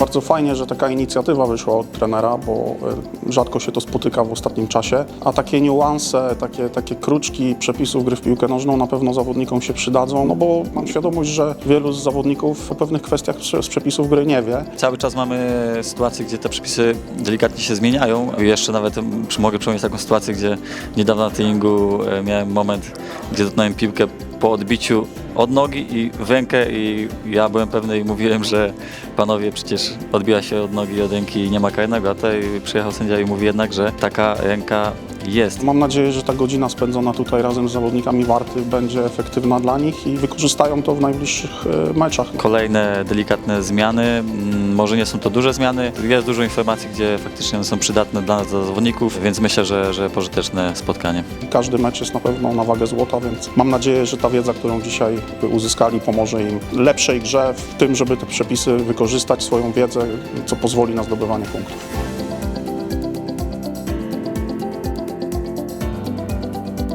Bardzo fajnie, że taka inicjatywa wyszła od trenera, bo e, rzadko się to spotyka w ostatnim czasie, a takie niuanse, takie, takie kruczki przepisów gry w piłkę nożną na pewno zawodnikom się przydadzą, no bo mam świadomość, że wielu z zawodników o pewnych kwestiach z przepisów gry nie wie. Cały czas mamy sytuacje, gdzie te przepisy delikatnie się zmieniają. Jeszcze nawet mogę przypomnieć taką sytuację, gdzie niedawno na treningu e, miałem moment, gdzie dotknąłem piłkę po odbiciu od nogi i w rękę i ja byłem pewny i mówiłem, że panowie przecież odbiła się od nogi i od ręki i nie ma karnego, a tutaj przyjechał sędzia i mówi jednak, że taka ręka jest. Mam nadzieję, że ta godzina spędzona tutaj razem z zawodnikami Warty będzie efektywna dla nich i wykorzystają to w najbliższych e, meczach. Kolejne delikatne zmiany, może nie są to duże zmiany, jest dużo informacji, gdzie faktycznie one są przydatne dla nas, dla zawodników, więc myślę, że, że pożyteczne spotkanie. Każdy mecz jest na pewno na wagę złota, więc mam nadzieję, że ta wiedza, którą dzisiaj uzyskali, pomoże im lepszej grze, w tym, żeby te przepisy wykorzystać, swoją wiedzę, co pozwoli na zdobywanie punktów.